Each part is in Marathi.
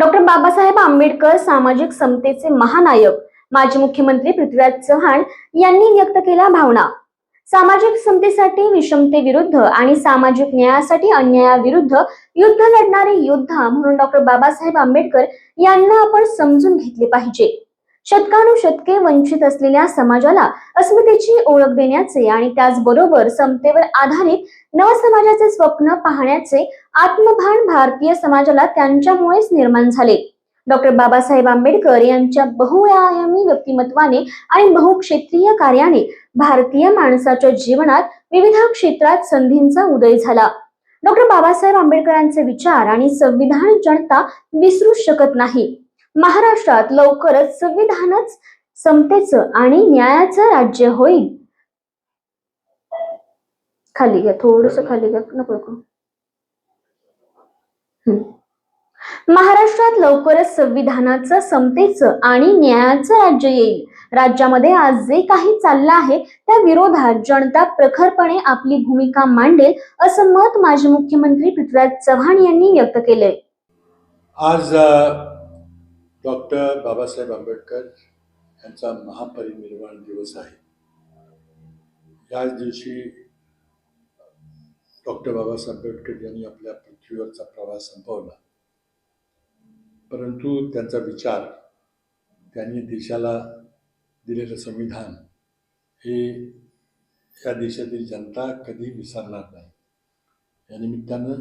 डॉक्टर बाबासाहेब आंबेडकर सामाजिक समतेचे महानायक माजी मुख्यमंत्री पृथ्वीराज चव्हाण यांनी व्यक्त केल्या भावना. सामाजिक समतेसाठी विषमतेविरुद्ध आणि सामाजिक न्यायासाठी अन्यायाविरुद्ध युद्ध लढणारे योद्धा म्हणून डॉक्टर बाबासाहेब आंबेडकर यांना आपण समजून घेतले पाहिजे. शतकानुशतके वंचित असलेल्या समाजाला अस्मितेची ओळख देण्याचे आणि त्याचबरोबर समतेवर आधारित नवसमाजाचे स्वप्न पाहण्याचे आत्मभान भारतीय समाजाला त्यांच्यामुळेच निर्माण झाले. डॉक्टर बाबासाहेब आंबेडकर यांच्या बहुआयामी व्यक्तिमत्वाने आणि बहुक्षेत्रीय कार्याने भारतीय माणसाच्या जीवनात विविध क्षेत्रात संधींचा उदय झाला. डॉक्टर बाबासाहेब आंबेडकरांचे विचार आणि संविधान जनता विसरू शकत नाही. महाराष्ट्रात लवकरच संविधानच समतेचं आणि न्यायाचं राज्य होईल. खाली घ्या थोडस खाली घ्या नको नको. महाराष्ट्रात लवकरच संविधानाचं समतेचं आणि न्यायाचं राज्य येईल. राज्यामध्ये आज जे काही चाललं आहे त्या विरोधात जनता प्रखरपणे आपली भूमिका मांडेल असं मत माजी मुख्यमंत्री पृथ्वीराज चव्हाण यांनी व्यक्त केलंय. आज डॉक्टर बाबासाहेब आंबेडकर यांचा महापरिनिर्वाण दिवस आहे. याच दिवशी डॉक्टर बाबासाहेब आंबेडकर यांनी आपल्या पृथ्वीवरचा प्रवास संपवला. परंतु त्यांचा विचार त्यांनी देशाला दिलेलं संविधान हे या देशातील जनता कधी विसरणार नाही. या निमित्तानं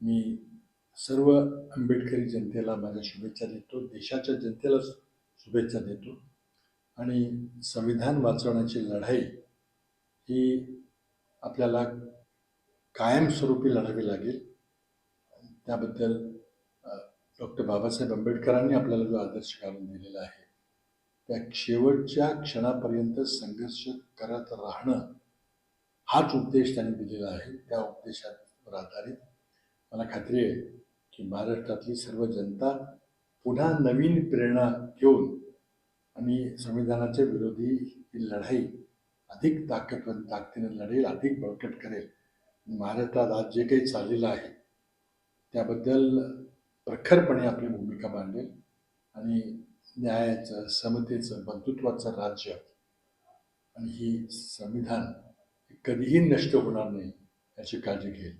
मी सर्व आंबेडकरी जनतेला माझ्या शुभेच्छा देतो. देशाच्या जनतेला शुभेच्छा देतो. आणि संविधान वाचवण्याची लढाई ही आपल्याला कायमस्वरूपी लढावी लागेल. त्याबद्दल डॉक्टर बाबासाहेब आंबेडकरांनी आपल्याला जो आदर्श घालून दिलेला आहे त्या शेवटच्या क्षणापर्यंत संघर्ष करत राहणं हाच उपदेश त्यांनी दिलेला आहे. त्या उपदेशावर आधारित. मला खात्री आहे की महाराष्ट्रातली सर्व जनता पुन्हा नवीन प्रेरणा घेऊन आणि संविधानाच्या विरोधी ही लढाई अधिक ताकदवर ताकदीने लढेल अधिक बळकट करेल. महाराष्ट्रात आज जे काही चाललेलं आहे त्याबद्दल प्रखरपणे आपली भूमिका मांडेल आणि न्यायाचं समतेचं बंधुत्वाचं राज्य आणि ही संविधान हे कधीही नष्ट होणार नाही याची काळजी घेईल.